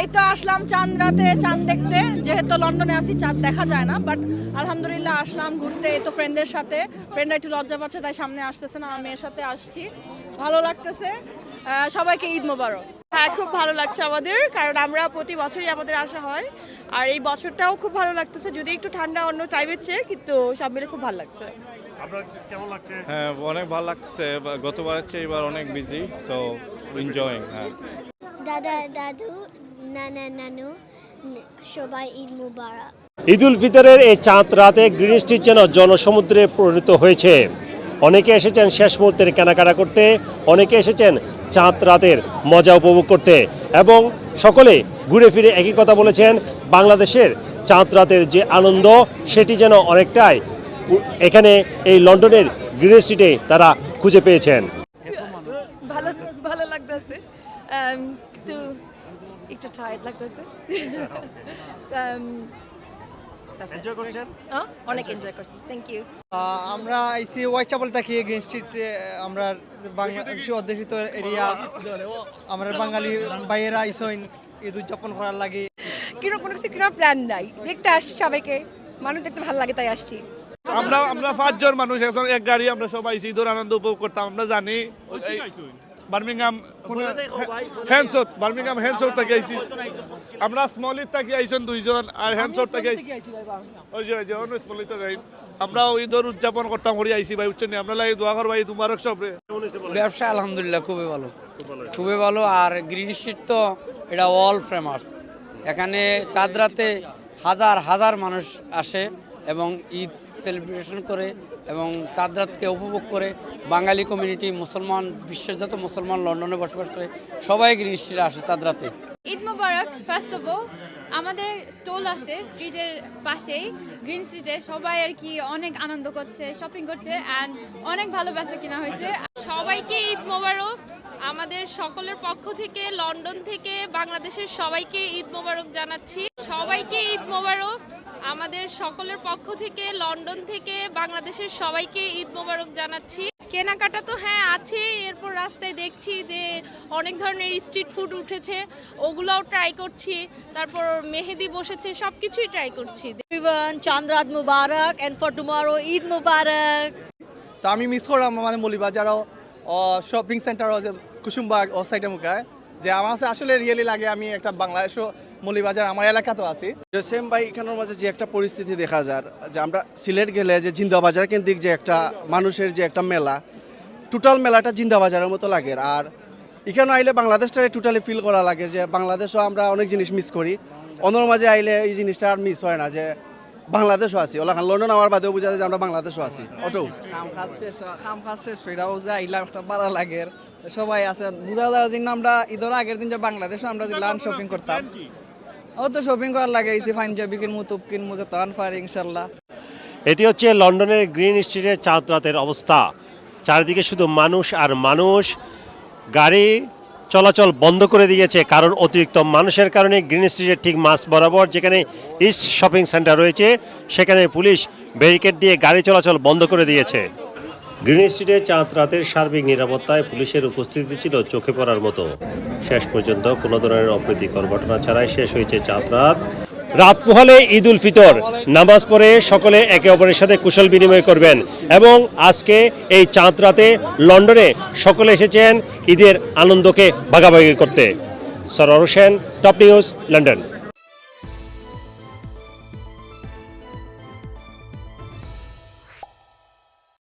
এই তো আসলাম চাঁদ রাতে চাঁদ দেখতে। যেহেতু লন্ডনে আছি চাঁদ দেখা যায় না বাট আলহামদুলিল্লাহ আসলাম ঘুরতে। এই তো ফ্রেন্ডদের সাথে। ফ্রেন্ডরা একটু লজ্জা পাচ্ছে তাই সামনে আসতেছে না আমার মেয়ের সাথে আসছি। ভালো লাগতেছে। সবাইকে ঈদ মোবারক। হ্যাঁ খুব ভালো লাগছে আমাদের কারণ আমরা প্রতি বছরই আমাদের আসা হয়। আর এই বছরটাও খুব ভালো লাগতেছে যদি একটু ঠান্ডা অন্য টাইমের চেয়ে কিন্তু সব মিলে খুব ভালো লাগছে। আপনার কেমন লাগছে? হ্যাঁ অনেক ভালো লাগছে গতবারের চেয়ে এবার অনেক বিজি সো এনজয়িং হ্যাঁ। দাদা, দাদু, নানা, নানু, সবাই ঈদ মুবারক। ঈদ উল ফিতরের এই চাঁদ রাতে গ্রিন যেন জনসমুদ্রে পরিণত হয়েছে। অনেকে এসেছেন শেষ মুহূর্তের কেনাকাটা করতে, অনেকে এসেছেন চাঁদ রাতের মজা উপভোগ করতে এবং সকলে ঘুরে ফিরে একই কথা বলেছেন, বাংলাদেশের চাঁদ রাতের যে আনন্দ, সেটি যেন অনেকটাই এখানে এই লন্ডনের গ্রিন তারা খুঁজে পেয়েছেন ভালো ভালো লাগতেছে um, একটু একটু টায়ার্ড লাগতেছে। Um. এনজয় করছেন? অনেক এনজয় করছি থ্যাংক ইউ আমরা আইসি হোয়াইট চাপল থাকি গ্রিন স্ট্রিট আমরা বাংলাদেশি অধ্যুষিত এরিয়া আমরা বাঙালি বাইরেরা আইসইন ঈদ উদযাপন করার লাগে। কীরকম কোনো কিছু কীরকম প্ল্যান নাই? দেখতে আসছি সবাইকে। মানুষ দেখতে ভালো লাগে তাই আসছি। আমরা আমরা পাঁচজন মানুষ একজন এক গাড়ি আমরা সবাই ঈদের আনন্দ উপভোগ করতাম আমরা জানি। বার্মিংহাম হ্যান্ডসট বার্মিংহাম হ্যান্ডসট থেকে আইছি। আমরা স্মলিত থেকে আইছেন দুইজন আর হ্যান্ডসট থেকে আইছি। ওই যে ওই যে অন্য স্মলিত যাই আমরা ঈদের উদযাপন করতাম করি আইছি ভাই উচ্চ আমরা লাগে দোয়া কর ভাই তোমার সব ব্যবসা আলহামদুলিল্লাহ খুবই ভালো। খুবই ভালো। আর গ্রিন স্ট্রিট তো এটা অল ফেমাস এখানে চাঁদরাতে হাজার হাজার মানুষ আসে। এবং ঈদ সেলিব্রেশন করে এবং চাঁদরাতকে উপভোগ করে বাঙালি কমিউনিটি মুসলমান বিশ্বের যত মুসলমান লন্ডনে বসবাস করে সবাই গ্রিন স্ট্রিটে আসে চাঁদরাতে। Eid Mubarak first of all আমাদের স্টল আছে স্ট্রিটের পাশেই গ্রিন স্ট্রিটে সবাই আর কি অনেক আনন্দ করছে শপিং করছে অ্যান্ড অনেক ভালো বেচা কিনা হয়েছে। সবাইকে ঈদ মোবারক। আমাদের সকলের পক্ষ থেকে লন্ডন থেকে বাংলাদেশের সবাইকে ঈদ মোবারক জানাচ্ছি। সবাইকে ঈদ মোবারক। আমাদের সকলের পক্ষ থেকে লন্ডন থেকে বাংলাদেশের সবাইকে ঈদ মোবারক জানাচ্ছি। কেনাকাটা তো হ্যাঁ আছে। এরপর রাস্তায় দেখছি যে অনেক ধরনের স্ট্রিট ফুড উঠেছে ওগুলোও ট্রাই করছি। তারপর মেহেদি বসেছে সব কিছুই ট্রাই করছি চান্দ্রাত মুবারক এন্ড ফর টুমরো ঈদ মুবারক। তো আমি মিস করলাম মানে মলিবাজারও শপিং সেন্টার কুসুমবাগ ও সাইডে মুখায় যে আমার আসলে রিয়েলি লাগে আমি একটা বাংলাদেশও মলিবাজার আমার এলাকাতেও আছি। সেম ভাই এখানের মাঝে যে একটা পরিস্থিতি দেখা যায় যে আমরা সিলেট গেলে যে জিন্দাবাজার কেন্দ্রিক যে একটা মানুষের যে একটা মেলা টোটাল মেলাটা জিন্দাবাজারের মতো লাগে। আর এখানে আইলে বাংলাদেশটারে টোটালি ফিল করা লাগে যে বাংলাদেশও আমরা অনেক জিনিস মিস করি। অন্যর মাঝে আইলে এই জিনিসটা আর মিস হয় না যে বাংলাদেশও আছি। ওলা লন্ডন আমার বাদেও বোঝা যায় যে আমরা বাংলাদেশও আছি। অটো। কাম কাজ শেষ কাম কাজ শেষ ফেরাও যে আইলাম একটা ভালো লাগে সবাই আছে বুঝা যাওয়ার জন্য আমরা ঈদের আগের দিন যে বাংলাদেশে আমরা যে লান শপিং করতাম। ও তো শপিং করার লাগে পাঞ্জাবি তুপ যে ফার ইনশাল্লাহ। এটি হচ্ছে লন্ডনের গ্রিন স্ট্রিটের চাঁদ রাতের অবস্থা। চারিদিকে শুধু মানুষ আর মানুষ। গাড়ি চলাচল বন্ধ করে দিয়েছে, কারণ অতিরিক্ত মানুষের কারণে গ্রিন স্ট্রিটের ঠিক মাস বরাবর যেখানে ইস্ট শপিং সেন্টার রয়েছে, সেখানে পুলিশ ব্যারিকেড দিয়ে গাড়ি চলাচল বন্ধ করে দিয়েছে। গ্রিন স্ট্রিটে চাঁদ রাতের সার্বিক নিরাপত্তায় পুলিশের উপস্থিতি ছিল চোখে পড়ার মতো। শেষ পর্যন্ত কোনো ধরনের অপ্রীতিকর ঘটনা ছাড়াই শেষ হয়েছে চাঁদ রাত। রাত পোহালে ঈদ উল ফিতর। নামাজ পড়ে সকলে একে অপরের সাথে কুশল বিনিময় করবেন এবং আজকে এই চাঁদ রাতে লন্ডনে সকলে এসেছেন ঈদের আনন্দকে ভাগাভাগি করতে। Sarwar Hossain, top news, London.